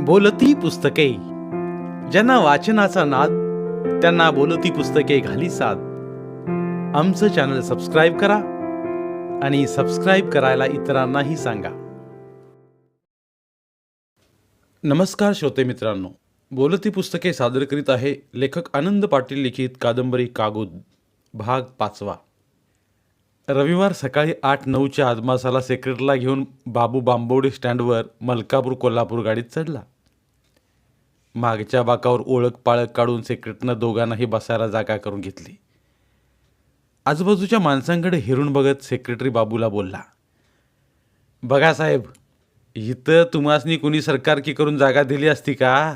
बोलती पुस्तके. ज्यांना वाचनाचा नाद त्यांना बोलती पुस्तके घाली साद आमचं चॅनल सबस्क्राईब करा आणि सबस्क्राईब करायला इतरांनाही सांगा. नमस्कार श्रोते मित्रांनो. बोलती पुस्तके सादर करीत आहे लेखक आनंद पाटील लिखित कादंबरी कागुद भाग पाचवा. रविवार सकाळी आठ नऊच्या आदमासाला सेक्रेटरीला घेऊन बाबू बांबवडे स्टँडवर मलकापूर कोल्हापूर गाडीत चढला. मागच्या बाकावर ओळख पाळख काढून सेक्रेटनं दोघांनाही बसायला जागा करून घेतली. आजूबाजूच्या माणसांकडे हिरून बघत सेक्रेटरी बाबूला बोलला बघा साहेब इथं तुम्हासनी कुणी सरकारकी करून जागा दिली असती का?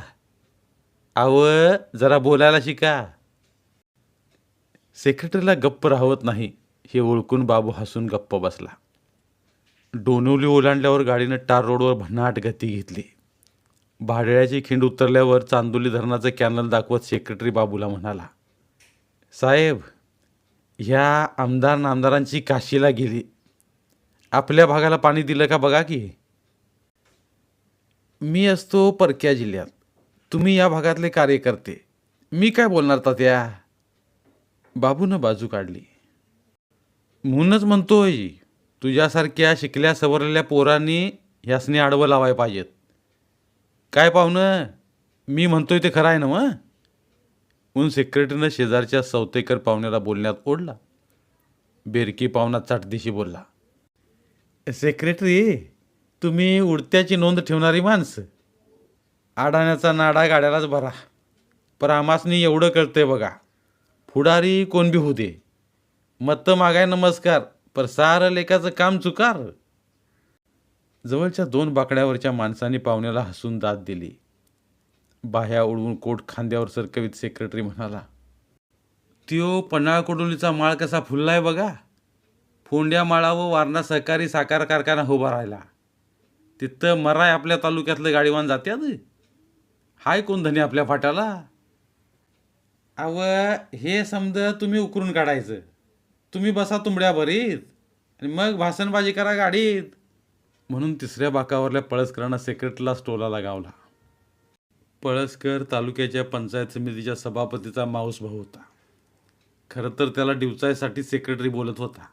आव जरा बोलायला शिका. सेक्रेटरीला गप्प राहवत नाही. हे ओळखून बाबू हसून गप्प बसला. डोनवली ओलांडल्यावर गाडीनं टार रोडवर भन्नाट गती घेतली. भाडळ्याची खिंड उतरल्यावर चांदोली धरणाचं कॅनल दाखवत सेक्रेटरी बाबूला म्हणाला साहेब ह्या आमदार नामदारांची काशीला गेली. आपल्या भागाला पाणी दिलं का बघा की? मी असतो परक्या जिल्ह्यात. तुम्ही या भागातले कार्यकर्ते. मी काय बोलणार तात्या बाबूनं बाजू काढली. म्हणूनच म्हणतोय तुझ्यासारख्या शिकल्या सवरलेल्या पोरांनी ह्यासनी आडवं लावाय पाहिजेत. काय पाहुणं? मी म्हणतोय ते खरं आहे ना मग म्हणून सेक्रेटरीनं शेजारच्या सौतेकर पाहुण्याला बोलण्यात ओढला. बेरकी पाहुणा चाटदिशी बोलला सेक्रेटरी तुम्ही उडत्याची नोंद ठेवणारी माणसं. आडाण्याचा नाडा गाड्यालाच भरा. पर आमासनी एवढं कळतंय बघा. पुढारी कोण बी होऊ दे मत्त मागाय नमस्कार पर सारं लेखाचं काम चुकार. जवळच्या दोन बाकड्यावरच्या माणसाने पाहुण्याला हसून दाद दिली. बाह्या उडवून कोट खांद्यावर सरकवीत सेक्रेटरी म्हणाला त्यो पन्हाळ कोडोलीचा माळ कसा फुललाय बघा. फोंड्या माळा व वारणा सहकारी साकार कारखाना उभा राहिला. तिथं मराय आपल्या तालुक्यातलं गाडीवान जात्यात हाय कोण धनी आपल्या फाट्याला? अव हे समज तुम्ही उकरून काढायचं. तुम्ही बसा तुंबड्या भरीत आणि मग भाषणबाजी करा गाडीत. म्हणून तिसऱ्या बाकावरल्या पळसकरांना सेक्रेटरीला स्टोला गावला पळसकर तालुक्याच्या पंचायत समितीच्या सभापतीचा माऊस भाऊ होता. खरं तर त्याला डिवचायसाठी सेक्रेटरी बोलत होता.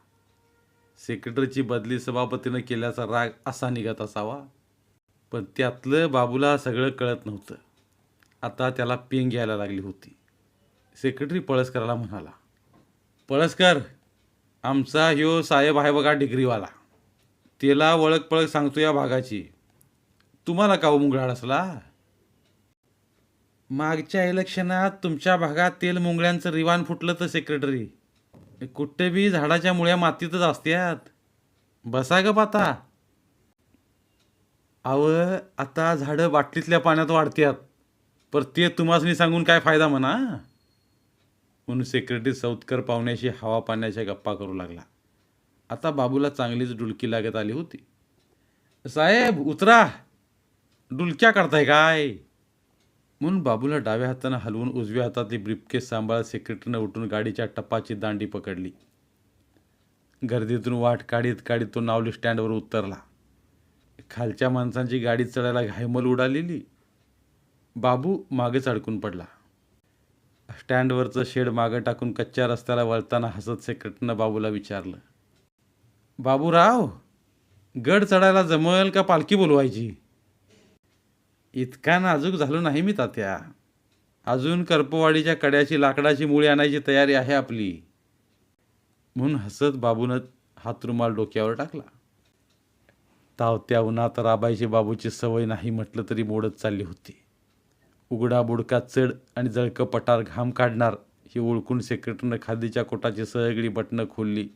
सेक्रेटरीची बदली सभापतीनं केल्याचा राग असा निघत असावा. पण त्यातलं बाबूला सगळं कळत नव्हतं. आता त्याला पेंग घ्यायला लागली होती. सेक्रेटरी पळसकराला म्हणाला पळसकर आमचा ह्यो साहेब आहे बघा डिग्रीवाला. त्याला वळख पळख सांगतो या भागाची. तुम्हाला का हो मुंगळा असला? मागच्या इलेक्शनात तुमच्या भागात तेल मुंगळ्यांचं रिवान फुटलं तर सेक्रेटरी कुठे बी झाडाच्या मुळ्या मातीतच असत्यात. बसा ग पाता. अव आता झाडं बाटलीतल्या पाण्यात वाढत्यात. पर ते तुम्हासनी सांगून काय फायदा म्हणा? म्हणून सेक्रेटरी सौतकर पाहुण्याशी हवा पाण्याच्या गप्पा करू लागला. आता बाबूला चांगलीच डुलकी लागत आली होती. साहेब उतरा. डुलक्या करताय काय? म्हणून बाबूला डाव्या हातानं हलवून उजव्या हातातली ब्रिफकेस सांभाळत सेक्रेटरीनं उठून गाडीच्या टप्पाची दांडी पकडली. गर्दीतून वाट काढीत काढीत तो नावली स्टँडवर उतरला. खालच्या माणसांची गाडी चढायला घायमल उडालेली. बाबू मागेच अडकून पडला. स्टँडवरचं शेड मागं टाकून कच्च्या रस्त्याला वळताना हसत सेक्रेटरीनं बाबूला विचारलं बाबूराव गड चढायला जमल का पालखी बोलवायची? इतका नाजूक झालो नाही मी तात्या. अजून करपवाडीच्या कड्याची लाकडाची मुळी आणायची तयारी आहे आपली. म्हणून हसत बाबूनं हातरुमाल डोक्यावर टाकला. तावत्या उन्हात राबायची बाबूची सवय नाही म्हटलं तरी मोडत चालली होती. उघडा बुडका चढ आणि जळकं पटार घाम काढणार हे ओळखून सेक्रेटरीनं खादीच्या कोटाची सगळी बटणं खोलली.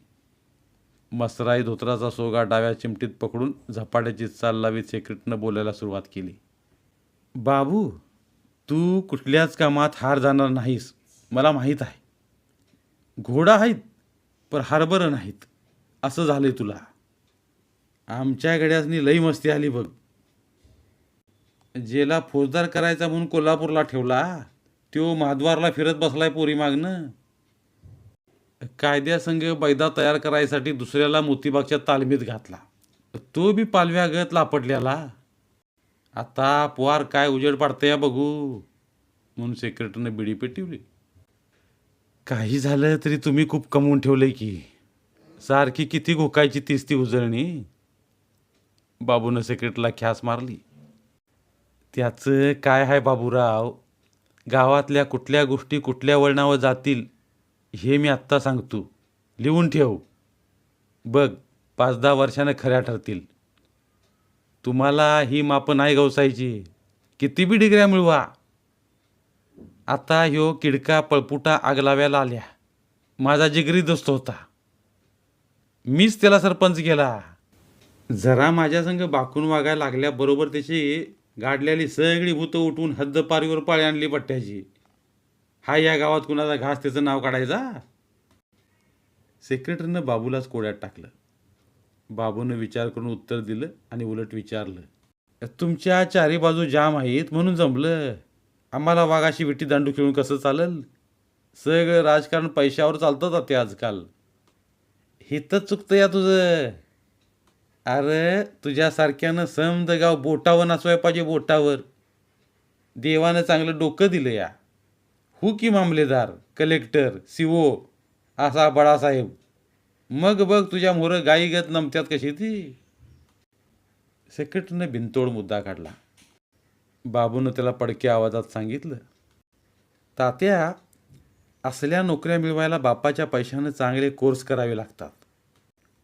मसराई धोत्राचा सोगा डाव्या चिमटीत पकडून झपाट्याची चाल लावीत सेक्रेटरीनं बोलायला सुरुवात केली. बाबू तू कुठल्याच कामात हार जाणार नाहीस मला माहीत आहे. घोडा आहेत पर हारबरं नाहीत. असं झालंय तुला. आमच्या गड्यासनी लई मस्ती आली बघ. जेला फौजदार करायचा म्हणून कोल्हापूरला ठेवला तो महाद्वारला फिरत बसलाय पोरी मागनं. कायद्यासंघ बैदा तयार करायसाठी दुसऱ्याला मोतीबागच्या तालमीत घातला. तो बी पालव्यागत लापटल्याला. आता पुवार काय उजेड पाडतंय या बघू म्हणून सेक्रेटरीनं बिडी पेटवली काही झालं तरी तुम्ही खूप कमवून ठेवलंय की. सारखी किती घोकायची तीस ती उजळणी. बाबूनं सेक्रेटरीला ख्यास मारली. त्याचं काय आहे बाबूराव? गावातल्या कुठल्या गोष्टी कुठल्या वळणावर जातील हे मी आत्ता सांगतो. लिहून ठेव. बघ पाच दहा वर्षानं खऱ्या ठरतील. तुम्हाला ही मापं नाही गवसायची. किती बी डिग्र्या मिळवा. आता ह्यो किडका पळपुटा आगलाव्याला आल्या. माझा जिगरी दोस्त होता. मीच त्याला सरपंच गेला जरा माझ्यासंग बाकून वागायला लागल्याबरोबर त्याची गाडलेली सगळी भूतं उठवून हद्दपारीवर पाळी आणली पट्ट्याची हा या गावात कुणाचा घास त्याचं नाव काढायचा? सेक्रेटरीनं बाबूलाच कोड्यात टाकलं. बाबूनं विचार करून उत्तर दिलं आणि उलट विचारलं. तुमच्या चारी बाजू जाम आहेत म्हणून जमलं. आम्हाला वाघाशी विटी दांडू खेळून कसं चालल? सगळं राजकारण पैशावर चालतं ते आजकाल. हितच चुकतं या तुझं. अरे तुझ्यासारख्यानं समद गाव बोटावर नाचवाय पाहिजे बोटावर. देवानं चांगलं डोकं दिलं या. हु की मामलेदार कलेक्टर सीओ असा बडासाहेब मग बघ तुझ्या मोरं गाईगत नमत्यात कशी ती. सेक्रेटरीनं भिंतोड मुद्दा काढला. बाबूनं त्याला पडक्या आवाजात सांगितलं तात्या असल्या नोकऱ्या मिळवायला बापाच्या पैशानं चांगले कोर्स करावे लागतात.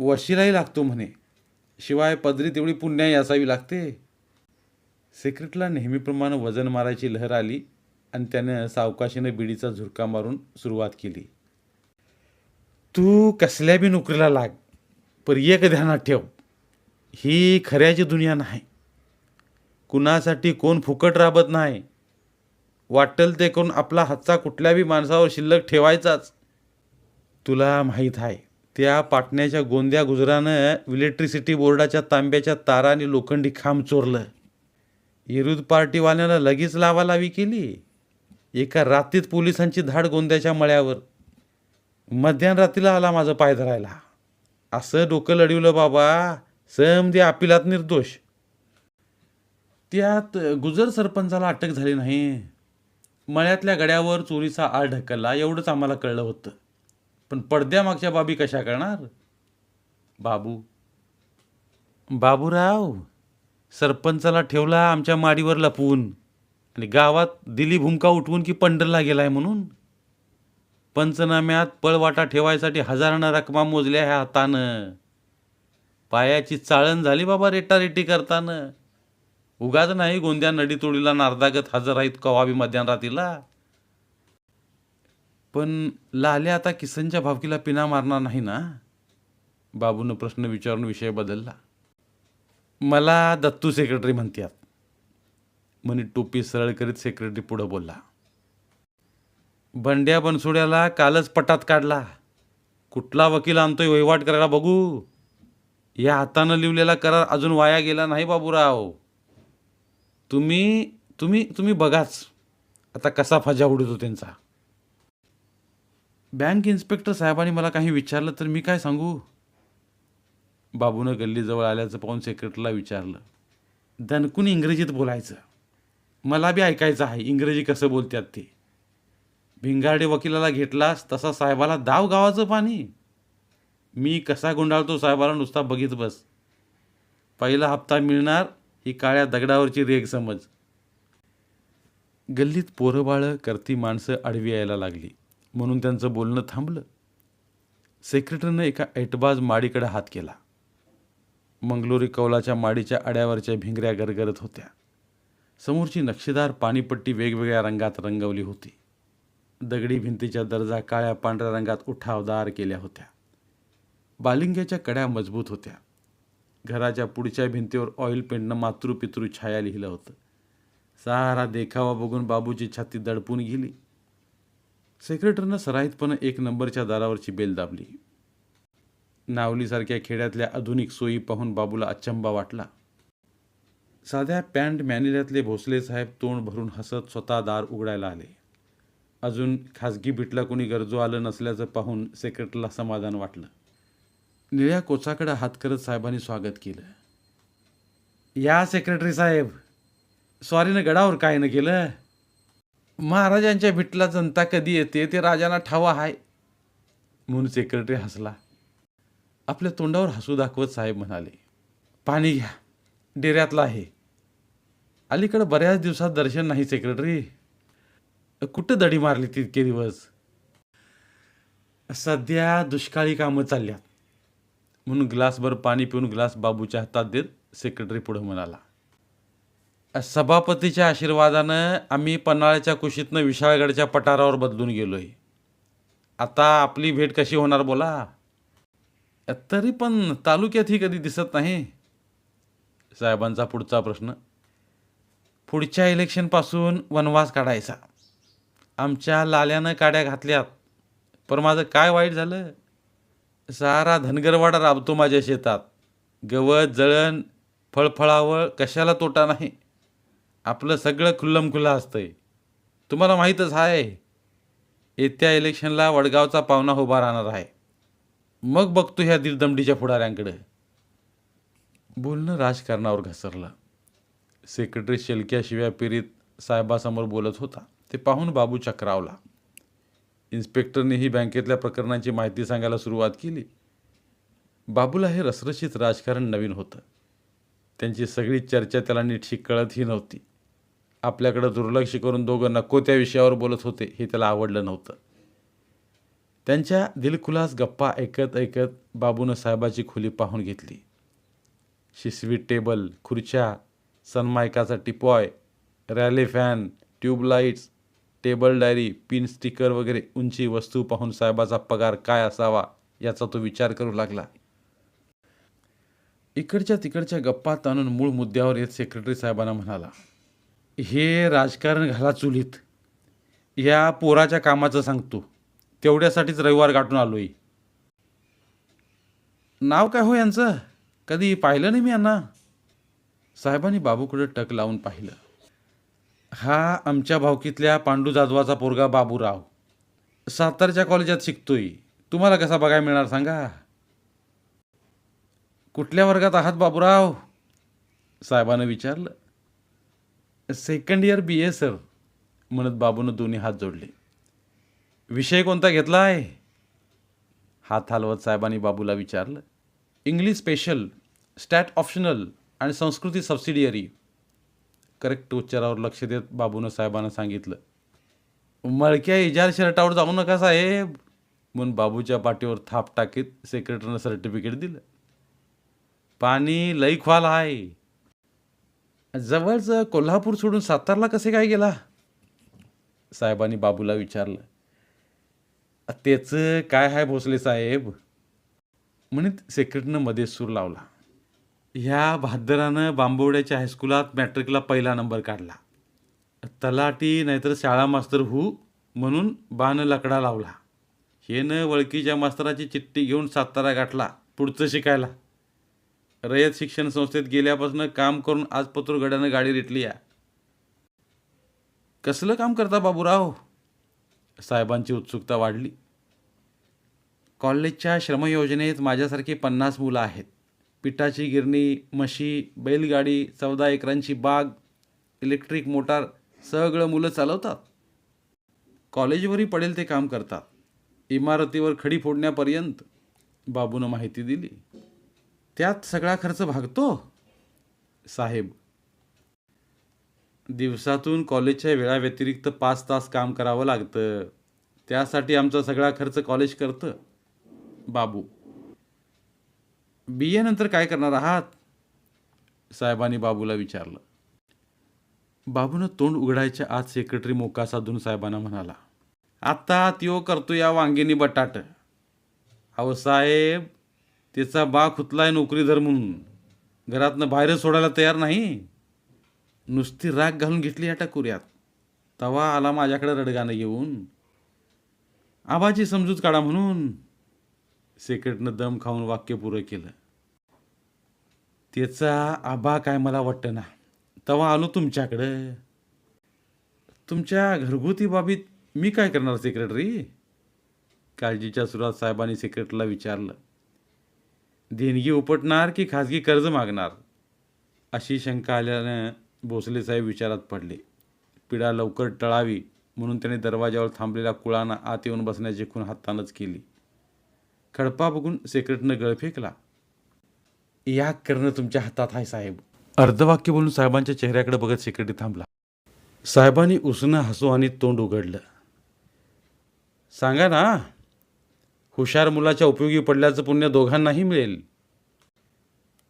वशिलाही लागतो म्हणे. शिवाय पदरी तेवढी पुण्याही असावी लागते. सेक्रेटला नेहमीप्रमाणे वजन मारायची लहर आली आणि त्यानं सावकाशीनं बिडीचा झुरका मारून सुरुवात केली. तू कसल्या बी नोकरीला लाग पर एक ध्यानात ठेव. ही खऱ्याची दुनिया नाही. कुणासाठी कोण फुकट राबत नाही. वाटेल ते करून आपला हातचा कुठल्या बी माणसावर शिल्लक ठेवायचाच. तुला माहीत आहे त्या पाटण्याच्या गोंद्या गुजरानं इलेक्ट्रिसिटी बोर्डाच्या तांब्याच्या तारा आणि लोखंडी खांब चोरलं. विरुद्ध पार्टीवाल्यानं लगेच लावालावी केली. एका रात्रीत पोलिसांची धाड गोंद्याच्या मळ्यावर. मध्यानरात्रीला आला माझं पाय धरायला. असं डोकं लढवलं बाबा समधी अपिलात निर्दोष. त्यात गुजर सरपंचाला अटक झाली नाही. मळ्यातल्या गड्यावर चोरीचा आळ ढकलला एवढंच आम्हाला कळलं होतं. पण पडद्यामागच्या बाबी कशा करणार? बाबू. बाबूराव सरपंचाला ठेवला आमच्या माडीवर लपवून. आणि गावात दिली भूमिका उठवून की पंढरला गेलाय म्हणून. पंचनाम्यात पळवाटा ठेवायसाठी हजारानं रकमा मोजल्या ह्या हातानं. पायाची चाळण झाली बाबा रेटारेटी करताना. उगाच नाही गोंद्या नडीतोडीला नारदागत हजर आहेत कवाबी मध्यरात्रीला पण लाल्या आता किसनच्या भावकीला पिना मारणार नाही ना? बाबूनं प्रश्न विचारून विषय बदलला. मला दत्तू सेक्रेटरी म्हणतात म्हणे टोपी सरळ करीत सेक्रेटरी पुढं बोलला. बंड्या बनसोड्याला कालच पटात काढला. कुठला वकील आणतोय वहिवाट करायला बघू? या हातानं लिवलेला करार अजून वाया गेला नाही बाबूराव. तुम्ही तुम्ही तुम्ही बघाच. आता कसा फजा उडतो त्यांचा? बँक इन्स्पेक्टर साहेबांनी मला काही विचारलं तर मी काय सांगू? बाबूनं गल्लीजवळ आल्याचं पाहून सेक्रेटरीला विचारलं. दणकून इंग्रजीत बोलायचं. मला बी ऐकायचं आहे इंग्रजी कसं बोलतात ते. भिंगारडे वकिलाला घेतलास तसा साहेबाला दाव गावाचं पाणी. मी कसा गुंडाळतो साहेबाला नुसता बघित बस. पहिला हप्ता मिळणार ही काळ्या दगडावरची रेग समज. गल्लीत पोरंबाळं करती माणसं आडवी यायला लागली. म्हणून त्यांचं बोलणं थांबलं. सेक्रेटरीनं एका ऐटबाज माडीकडे हात केला. मंगलोरी कौलाच्या माडीच्या आड्यावरच्या भिंगऱ्या गरगरत होत्या. समोरची नक्षीदार पाणीपट्टी वेगवेगळ्या रंगात रंगवली होती. दगडी भिंतीच्या दर्जा काळ्या पांढऱ्या रंगात उठावदार केल्या होत्या. बालिंग्याच्या कड्या मजबूत होत्या. घराच्या पुढच्या भिंतीवर ऑइल पेंटनं मातृपितृ छाया लिहिलं होतं. सहारा देखावा बघून बाबूची छाती दडपून गेली. सेक्रेटरीनं सराईतपणे एक नंबरच्या दारावरची बेल दाबली. नावलीसारख्या खेड्यातल्या आधुनिक सोयी पाहून बाबूला अचंबा वाटला. साध्या पॅन्ट मॅनेजरातले भोसले साहेब तोंड भरून हसत स्वतः दार उघडायला आले. अजून खाजगी बिटला कोणी गरजू आलं नसल्याचं पाहून सेक्रेटरीला समाधान वाटलं. निळ्या कोचाकडे हात करत साहेबांनी स्वागत केलं. या सेक्रेटरी साहेब. सॉरीनं गडावर काय न केलं? महाराजांच्या भिटला जनता कधी येते ते राजांना ठावा हाय म्हणून सेक्रेटरी हसला. आपल्या तोंडावर हसू दाखवत साहेब म्हणाले पाणी घ्या डेऱ्यातलं आहे. अलीकडं बऱ्याच दिवसात दर्शन नाही सेक्रेटरी कुठं दडी मारली तितके दिवस? सध्या दुष्काळी कामं चालल्यात. म्हणून ग्लासभर पाणी पिऊन ग्लास बाबूच्या हातात देत सेक्रेटरी पुढं म्हणाला सभापतीच्या आशीर्वादानं आम्ही पन्हाळ्याच्या कुशीतनं विशाळगडच्या पठारावर बदलून गेलो आहे आता आपली भेट कशी होणार बोला? तरी पण तालुक्यातही कधी दिसत नाही? साहेबांचा पुढचा प्रश्न. पुढच्या इलेक्शनपासून वनवास काढायचा. आमच्या लाल्यानं काड्या घातल्यात. पण माझं काय वाईट झालं? सारा धनगरवाडा राबतो माझ्या शेतात. गवत जळण फळफळावळ कशाला तोटा नाही? आपलं सगळं खुल्लम खुल्लं असतंय. तुम्हाला माहीतच आहे येत्या इलेक्शनला वडगावचा पाहुणा उभा राहणार आहे. मग बघतो ह्या दिलदमडीच्या पुढाऱ्यांकडे. बोलणं राजकारणावर घसरलं. सेक्रेटरी शेलक्याशिवाय पिरीत साहेबासमोर बोलत होता. ते पाहून बाबू चक्रावला. इन्स्पेक्टरनेही बँकेतल्या प्रकरणांची माहिती सांगायला सुरुवात केली. बाबूला हे रसरशीत राजकारण नवीन होतं. त्यांची सगळी चर्चा त्याला नीटशी कळतही नव्हती. आपल्याकडं दुर्लक्ष करून दोघं नको त्या विषयावर बोलत होते हे त्याला आवडलं नव्हतं. त्यांच्या दिलखुलास गप्पा ऐकत ऐकत बाबूनं साहेबाची खोली पाहून घेतली. शिसवी टेबल खुर्च्या सनमायकाचा teapoy rally fan tubelights table diary pin sticker वगैरे उंची वस्तू पाहून साहेबाचा पगार काय असावा याचा तो विचार करू लागला. इकडच्या तिकडच्या गप्पा ताणून मूळ मुद्द्यावर येत सेक्रेटरी साहेबांना म्हणाला. हे राजकारण घाला चुलीत. या पोराच्या कामाचं सांगतो. तेवढ्यासाठीच रविवार गाठून आलोय. नाव काय हो यांचं? कधी पाहिलं नाही मी यांना? साहेबांनी बाबूकडे टक लावून पाहिलं. हा आमच्या भावकीतल्या पांडू जाधवाचा पोरगा बाबूराव. सातारच्या कॉलेजात शिकतोय. तुम्हाला कसा बघायला मिळणार सांगा? कुठल्या वर्गात आहात बाबूराव? साहेबानं विचारलं. Second year B A sir म्हणत बाबूनं दोन्ही हात जोडले. विषय कोणता घेतला आहे? हात हलवत साहेबांनी बाबूला विचारलं. इंग्लिश स्पेशल स्टॅट ऑप्शनल आणि संस्कृती सबसिडियरी करेक्ट उच्चारावर लक्ष देत बाबूनं साहेबांना सांगितलं. मळक्या इजार शर्टावर जाऊ नका साहेब म्हणून बाबूच्या पाठीवर थाप टाकीत सेक्रेटरीनं सर्टिफिकेट दिलं. पाणी लई ख्वाल आहे. जवळचं कोल्हापूर सोडून सातारला कसे काय गेला? साहेबांनी बाबूला विचारलं. त्याचं काय आहे भोसले साहेब? म्हणत सेक्रेटरीनं मध्ये सूर लावला. ह्या भादरानं बांबवड्याच्या हायस्कुलात मॅट्रिकला पहिला नंबर काढला. तलाटी नाहीतर शाळा मास्तर हू म्हणून बाण लकडा लावला. हेनं वळकीच्या मास्तराची चिठ्ठी घेऊन सातारा गाठला पुढचं शिकायला. रयत शिक्षण संस्थेत गेल्यापासून काम करून आज पत्रगड्यानं गाडी रेटली या. कसलं काम करता बाबूराव? साहेबांची उत्सुकता वाढली. कॉलेजच्या श्रमयोजनेत माझ्यासारखी पन्नास मुलं आहेत. पिठाची गिरणी म्हशी बैलगाडी चौदा एकरांची बाग इलेक्ट्रिक मोटार सगळं मुलं चालवतात. कॉलेजवरही पडेल ते काम करतात. इमारतीवर खडी फोडण्यापर्यंत बाबूनं माहिती दिली. त्यात सगळा खर्च भागतो? साहेब दिवसातून कॉलेजच्या वेळाव्यतिरिक्त पाच तास काम करावं लागतं. त्यासाठी आमचा सगळा खर्च कॉलेज करतं. बाबू बी एनंतर नंतर काय करणार आहात? साहेबांनी बाबूला विचारलं. बाबूनं तोंड उघडायच्या आत सेक्रेटरी मोका साधून साहेबांना म्हणाला आता त्यो करतो या वांगिनी बटाट. अहो साहेब त्याचा बा खुतलाय नोकरीधर म्हणून. घरातनं बाहेर सोडायला तयार नाही. नुसती राग घालून घेतली या टाकुऱ्यात. तवा आला माझ्याकडे रडगाणं येऊन. आबाची समजूत काढा म्हणून सेक्रेटनं दम खाऊन वाक्य पुरं केलं. त्याचा आबा काय मला वाटतं ना तवा आलो तुमच्याकडं. तुमच्या घरगुती बाबीत मी काय करणार सेक्रेटरी काळजीच्या सुरात साहेबांनी सेक्रेटरीला विचारलं. देणगी उपटणार की खाजगी कर्ज मागणार? अशी शंका आल्यानं भोसले साहेब विचारात पडले. पिढा लवकर टळावी म्हणून त्याने दरवाजावर थांबलेल्या कुळांना आत येऊन बसण्याची खून हातानंच केली. खडपा बघून सेक्रेटनं गळ फेकला. या करणं तुमच्या हातात आहे साहेब. अर्धवाक्य बोलून साहेबांच्या चेहऱ्याकडे बघत सेक्रेटरी थांबला. साहेबांनी उसनं हसू आणि तोंड उघडलं. सांगा ना हुशार मुलाच्या उपयोगी पडल्याचं पुण्य दोघांनाही मिळेल.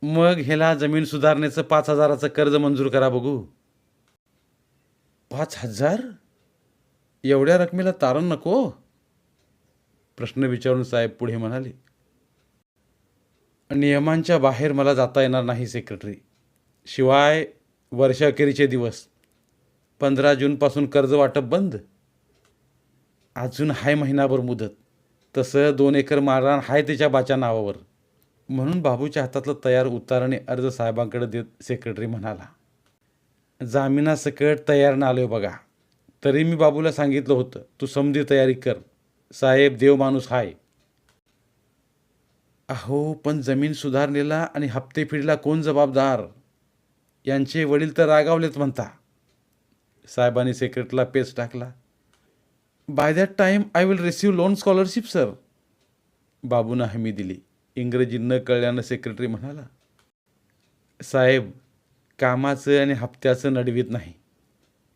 मग ह्याला जमीन सुधारण्याचं पाच हजाराचं कर्ज मंजूर करा बघू. पाच हजार? एवढ्या रकमेला तारण नको? प्रश्न विचारून साहेब पुढे म्हणाले नियमांच्या बाहेर मला जाता येणार नाही सेक्रेटरी शिवाय वर्षअखेरीचे दिवस. पंधरा जूनपासून कर्ज वाटप बंद. अजून हाय महिनाभर मुदत. तसं दोन एकर माररान हाय त्याच्या बाच्या नावावर. म्हणून बाबूच्या हातातलं तयार उतारणे अर्ज साहेबांकडे देत सेक्रेटरी म्हणाला जामिनासकट तयार ना आलोय बघा. तरी मी बाबूला सांगितलं होतं तू समधी तयारी कर. साहेब देव माणूस हाय. अहो पण जमीन सुधारणेला आणि हप्ते फिडला कोण जबाबदार? यांचे वडील तर रागावलेत म्हणता. साहेबांनी सेक्रेटरीला पेच टाकला. By that time I will receive loan scholarship sir बाबूनं हमी दिली. इंग्रजी न कळल्यानं सेक्रेटरी म्हणाला साहेब कामाचं आणि हप्त्याचं नडवीत नाही.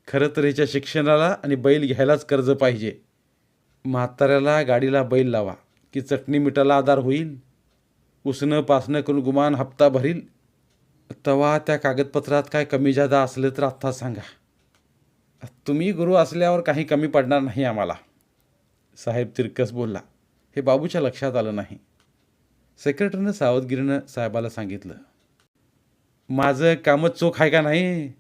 खरं तर ह्याच्या शिक्षणाला आणि बैल घ्यायलाच कर्ज पाहिजे. म्हाताऱ्याला गाडीला बैल लावा की चटणी मिठाला आधार होईल. उसणं पासणं करून गुमान हप्ता भरील. तवा त्या कागदपत्रात काय कमी जादा असलं तर आत्ता सांगा. तुम्ही गुरु असल्यावर काही कमी पडणार नाही आम्हाला. साहेब तिरकस बोलला हे बाबूच्या लक्षात आलं नाही. सेक्रेटरीनं सावधगिरीनं साहेबाला सांगितलं माझं कामच चोख आहे का नाही?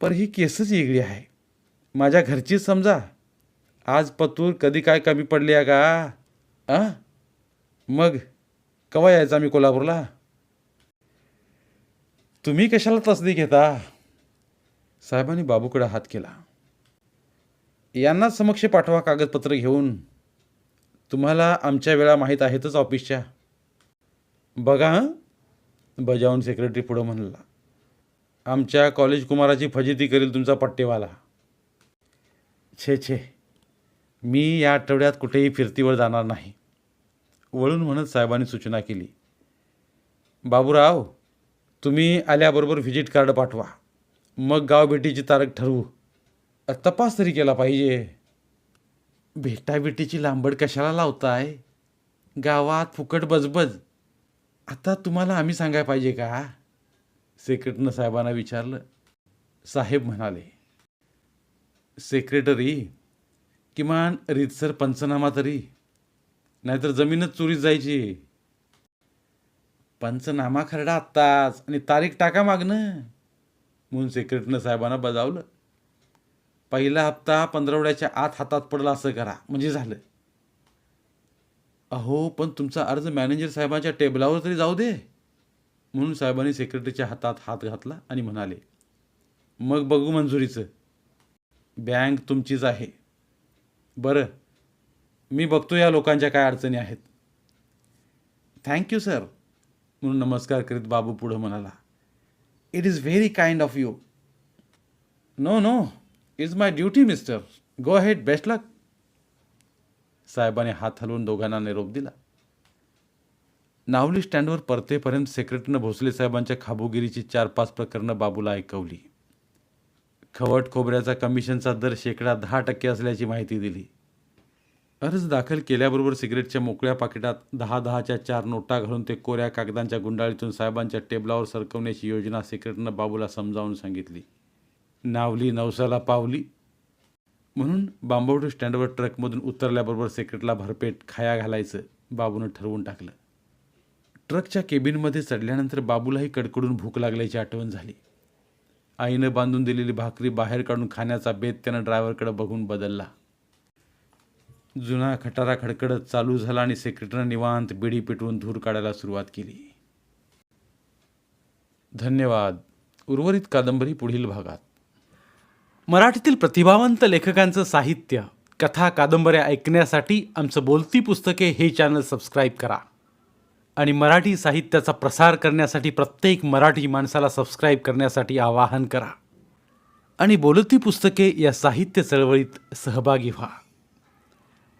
पर ही केसच वेगळी आहे. माझ्या घरचीच समजा. आज पतूर कधी काय कमी पडली आहे का? आ? मग कवा यायचा मी कोल्हापूरला? तुम्ही कशाला तसदी घेता? साहेबांनी बाबूकडे हात केला. यांना समक्ष पाठवा कागदपत्र घेऊन. तुम्हाला आमच्या वेळा माहीत आहेतच ऑफिसच्या. बघा बजावून सेक्रेटरी पुढं म्हणला. आमच्या कॉलेज कुमाराची फजिती करील तुमचा पट्टेवाला. छे छे. मी या आठवड्यात कुठेही फिरतीवर जाणार नाही. वळून म्हणत साहेबांनी सूचना केली. बाबूराव तुम्ही आल्याबरोबर व्हिजिट कार्ड पाठवा. मग गाव भेटीची तारीख ठरवू. तपास तरी केला पाहिजे. भेटाभेटीची लांबड कशाला लावताय? गावात फुकट बजबज. आता तुम्हाला आम्ही सांगाय पाहिजे का? सेक्रेटरीनं साहेबांना विचारलं. साहेब म्हणाले सेक्रेटरी किमान रीतसर पंचनामा तरी. नाहीतर जमीनच चोरीत जायची. पंचनामा खरडा आत्ताच. आणि तारीख टाका मागणं. म्हणून सेक्रेटनं साहेबांना बजावलं. पहिला हप्ता पंधरवड्याच्या आत हातात पडला असं करा. म्हणजे झालं. अहो पण तुमचा अर्ज मॅनेजर साहेबांच्या टेबलावर तरी जाऊ दे. म्हणून साहेबांनी सेक्रेटरीच्या हातात हात घातला आणि म्हणाले मग बघू मंजुरीचं. बँक तुमचीच आहे. बरं मी बघतो या लोकांच्या काय अडचणी आहेत. Thank you sir. म्हणून नमस्कार करीत बाबू पुढं म्हणाला. It is very kind of you no no is my duty mister go head best luck साहेबाने हात हलवून दोघांना निरोप दिला. नावली स्टँडवर परतेपर्यंत सेक्रेटरीनं भोसले साहेबांच्या खाबोगिरीची चार पाच प्रकरणं बाबूला ऐकवली. खवट खोबऱ्याचा कमिशनचा दर शेकडा दहा टक्के असल्याची माहिती दिली. अर्ज दाखल केल्याबरोबर सिगरेटच्या मोकळ्या पाकिटात दहा दहाच्या चार नोटा घालून ते कोऱ्या कागदांच्या गुंडाळीतून साहेबांच्या टेबलावर सरकवण्याची योजना सिक्रेटनं बाबूला समजावून सांगितली. नावली नवसाला पावली. म्हणून बांबवडू स्टँडवर ट्रकमधून उतरल्याबरोबर सेक्रेटरीला भरपेट खाया घालायचं बाबूनं ठरवून टाकलं. ट्रकच्या केबिनमध्ये चढल्यानंतर बाबूलाही कडकडून भूक लागल्याची आठवण झाली. आईनं बांधून दिलेली भाकरी बाहेर काढून खाण्याचा बेत त्यानं ड्रायव्हरकडे बघून बदलला. जुना खटारा खडकडत चालू झाला आणि सेक्रेटरीनं निवांत बिडी पेटवून धूर काढायला सुरुवात केली. धन्यवाद. उर्वरित कादंबरी पुढील भागात. मराठीतील प्रतिभावंत लेखकांचं साहित्य कथा कादंबऱ्या ऐकण्यासाठी आमचं बोलती पुस्तके हे चॅनल सबस्क्राईब करा. आणि मराठी साहित्याचा प्रसार करण्यासाठी प्रत्येक मराठी माणसाला सबस्क्राईब करण्यासाठी आवाहन करा. आणि बोलती पुस्तके या साहित्य चळवळीत सहभागी व्हा.